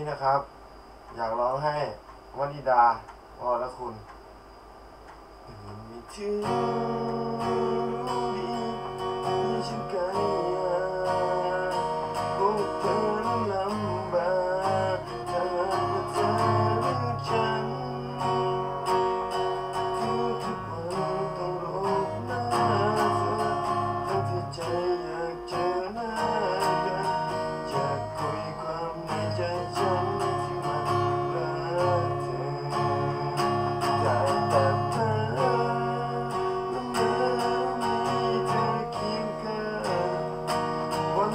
นี่นะครับ อยากร้องให้วนิดาวรคุณมีชื่อ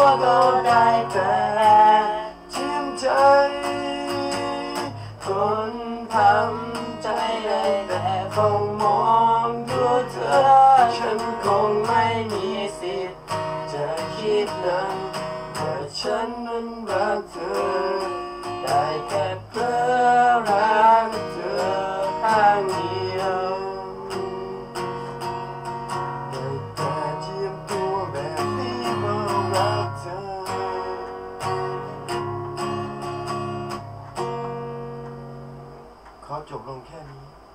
ก็ได้แต่ชื่นใจ คนทำใจเลยแต่คงมองดูเธอ ฉันคงไม่มีสิทธิ์จะคิดนั้นแต่ฉันนั้นรักเธอ ได้แค่เพื่อ 就哥哥我看你